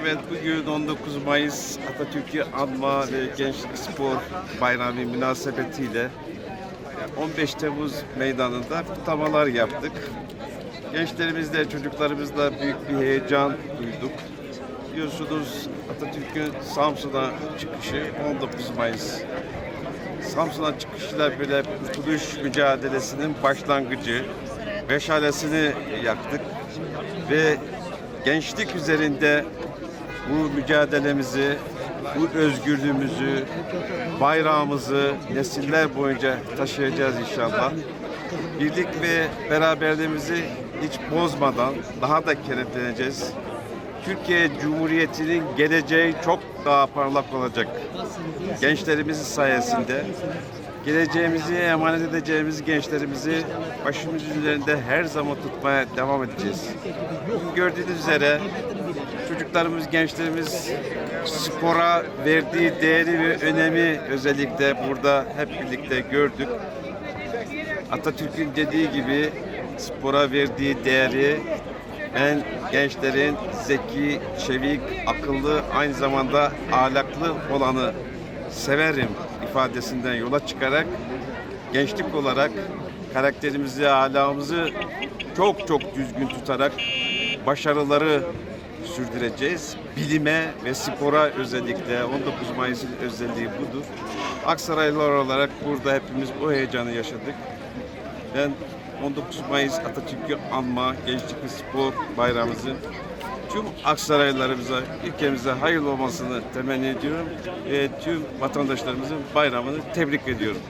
Evet bugün 19 Mayıs Atatürk'ü anma ve Gençlik Spor Bayramı münasebetiyle 15 Temmuz meydanında kutlamalar yaptık. Gençlerimizle, çocuklarımızla büyük bir heyecan duyduk. Biliyorsunuz Atatürk'ün Samsun'a çıkışı 19 Mayıs. Samsun'a çıkışıyla böyle kurtuluş mücadelesinin başlangıcı, meşalesini yaktık ve gençlik üzerinde bu mücadelemizi, bu özgürlüğümüzü, bayrağımızı nesiller boyunca taşıyacağız inşallah. Birlik ve beraberliğimizi hiç bozmadan daha da kenetleneceğiz. Türkiye Cumhuriyeti'nin geleceği çok daha parlak olacak. Gençlerimizin sayesinde geleceğimizi emanet edeceğimiz gençlerimizi başımız üzerinde her zaman tutmaya devam edeceğiz. Gördüğünüz üzere çocuklarımız, gençlerimiz spora verdiği değeri ve önemi özellikle burada hep birlikte gördük. Atatürk'ün dediği gibi spora verdiği değeri ben gençlerin zeki, çevik, akıllı, aynı zamanda ahlaklı olanı severim ifadesinden yola çıkarak gençlik olarak karakterimizi, ahlakımızı çok çok düzgün tutarak başarıları sürdüreceğiz. Bilime ve spora özellikle 19 Mayıs'ın özelliği budur. Aksaraylılar olarak burada hepimiz bu heyecanı yaşadık. Ben 19 Mayıs Atatürk'ü anma Gençlik ve Spor Bayramımızın tüm Aksaraylılarımıza, ülkemize hayırlı olmasını temenni ediyorum ve tüm vatandaşlarımızın bayramını tebrik ediyorum.